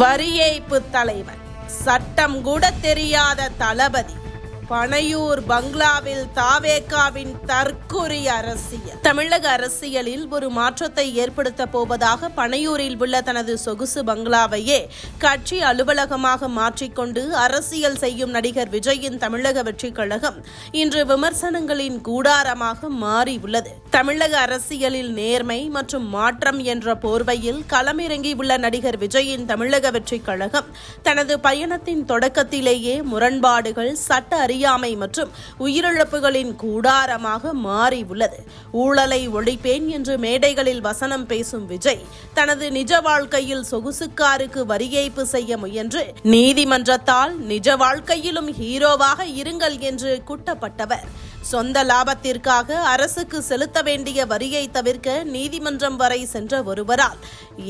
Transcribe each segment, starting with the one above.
வரி ஏய்ப்பு தலைவர். சட்டம் கூட தெரியாத தளபதி. பனையூர் பங்களாவில் தாவேகாவின் தற்குறி அரசியல். தமிழக அரசியலில் ஒரு மாற்றத்தை ஏற்படுத்த போவதாக பனையூரில் உள்ள தனது சொகுசு பங்களாவையே கட்சி அலுவலகமாக மாற்றிக்கொண்டு அரசியல் செய்யும் நடிகர் விஜயின் தமிழக வெற்றிக் கழகம் இன்று விமர்சனங்களின் கூடாரமாக மாறியுள்ளது. தமிழக அரசியலில் நேர்மை மற்றும் மாற்றம் என்ற போர்வையில் களமிறங்கியுள்ள நடிகர் விஜயின் தமிழக வெற்றிக் கழகம் தனது பயணத்தின் தொடக்கத்திலேயே முரண்பாடுகள் சட்ட அறியாமை மற்றும் உயிரிழப்புகளின் கூடாரமாக மாறியுள்ளது ஊழலை ஒழிப்பேன் என்று மேடைகளில் வசனம் பேசும் விஜய் தனது நிஜ வாழ்க்கையில் சொகுசுக்காருக்கு வரி ஏய்ப்பு செய்ய முயன்று நீதிமன்றத்தால் நிஜ வாழ்க்கையிலும் ஹீரோவாக இருங்கள் என்று குட்டப்பட்டவர். சொந்த லாபத்திற்காக அரசுக்கு செலுத்த வேண்டிய வரியை தவிர்க்க நீதிமன்றம் வரை சென்ற ஒருவரால்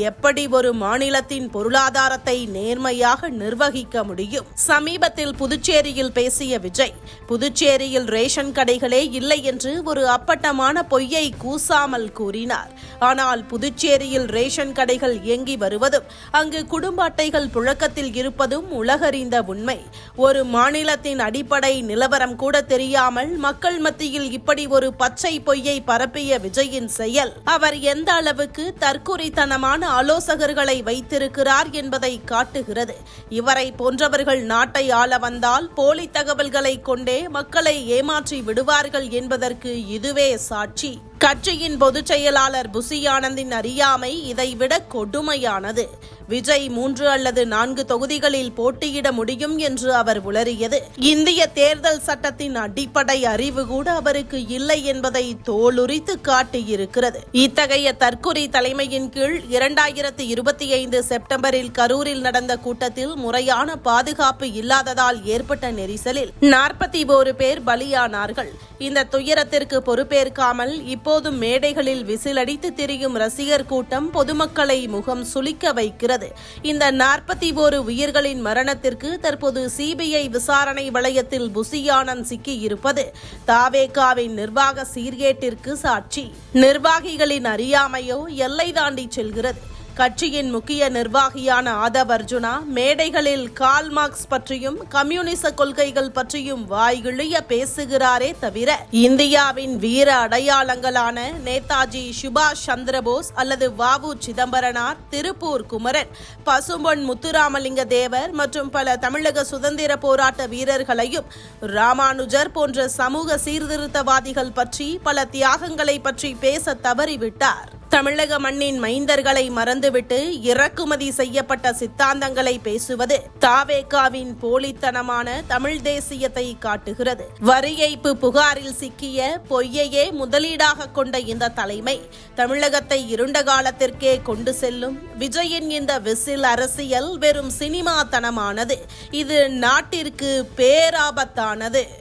எப்படி ஒரு மாநிலத்தின் பொருளாதாரத்தை நேர்மையாக நிர்வகிக்க முடியும்? சமீபத்தில் புதுச்சேரியில் பேசிய விஜய் புதுச்சேரியில் ரேஷன் கடைகளே இல்லை என்று ஒரு அப்பட்டமான பொய்யை கூசாமல் கூறினார். ஆனால் புதுச்சேரியில் ரேஷன் கடைகள் இயங்கி வருவதும் அங்கு குடும்ப அட்டைகள் புழக்கத்தில் இருப்பதும் உலகறிந்த உண்மை. ஒரு மாநிலத்தின் அடிப்படை நிலவரம் கூட தெரியாமல் மக்கள் மத்தியில் இப்படி ஒரு பச்சை பொய்யை பரப்பிய விஜயின் செயல். அவர் எந்த அளவுக்கு தற்குறித்தனமான ஆலோசகர்களை வைத்திருக்கிறார் என்பதை காட்டுகிறது. இவரை போன்றவர்கள் நாட்டை ஆள வந்தால் போலி தகவல்களை கொண்டே மக்களை ஏமாற்றி விடுவார்கள் என்பதற்கு இதுவே சாட்சி. கட்சியின் பொதுச் செயலாளர் புசி ஆனந்தின் அறியாமை இதைவிட கொடுமையானது. விஜய் மூன்று அல்லது நான்கு தொகுதிகளில் போட்டியிட முடியும் என்று அவர் உளறியது. இந்திய தேர்தல் சட்டத்தின் அடிப்படை அறிவு கூட அவருக்கு இல்லை என்பதை தோலுரித்து காட்டியிருக்கிறது. இத்தகைய தற்குறி தலைமையின் கீழ் இரண்டாயிரத்தி இருபத்தி ஐந்து செப்டம்பரில் கரூரில் நடந்த கூட்டத்தில் முறையான பாதுகாப்பு இல்லாததால் ஏற்பட்ட நெரிசலில் நாற்பத்தி ஓரு பேர் பலியானார்கள். இந்த துயரத்திற்கு பொறுப்பேற்காமல் இப்போதும் மேடைகளில் விசிலடித்து திரியும் ரசிகர் கூட்டம் பொதுமக்களை முகம் சுளிக்க வைக்கிறது. இந்த நாற்பத்தி ஓரு உயிர்களின் மரணத்திற்கு தற்போது சிபிஐ விசாரணை வளையத்தில் புசியானந்த் சிக்கியிருப்பது தாவேகாவின் நிர்வாக சீர்கேட்டிற்கு சாட்சி. நிர்வாகிகளின் அறியாமையோ எல்லை தாண்டி செல்கிறது. கட்சியின் முக்கிய நிர்வாகியான ஆதவ் அர்ஜுனா மேடைகளில் கால் மார்க்ஸ் பற்றியும் கம்யூனிச கொள்கைகள் பற்றியும் வாய்கிழிய பேசுகிறாரே தவிர இந்தியாவின் வீர அடையாளங்களான நேதாஜி சுபாஷ் சந்திரபோஸ் அல்லது வாவு சிதம்பரனார் திருப்பூர் குமரன் பசும்பொன் முத்துராமலிங்க தேவர் மற்றும் பல தமிழக சுதந்திர போராட்ட வீரர்களையும் ராமானுஜர் போன்ற சமூக சீர்திருத்தவாதிகள் பற்றி பல தியாகங்களை பற்றி பேச தவறிவிட்டார். தமிழக மண்ணின் மைந்தர்களை மறந்துவிட்டு இறக்குமதி செய்யப்பட்ட சித்தாந்தங்களை பேசுவது தாவேகாவின் போலித்தனமான தமிழ் தேசியத்தை காட்டுகிறது. வரி ஏய்ப்பு புகாரில் சிக்கிய பொய்யையே முதலீடாக கொண்ட இந்த தலைமை தமிழகத்தை இருண்ட காலத்திற்கே கொண்டு செல்லும். விஜயின் இந்த விசில் அரசியல் வெறும் சினிமாத்தனமானது. இது நாட்டிற்கு பேராபத்தானது.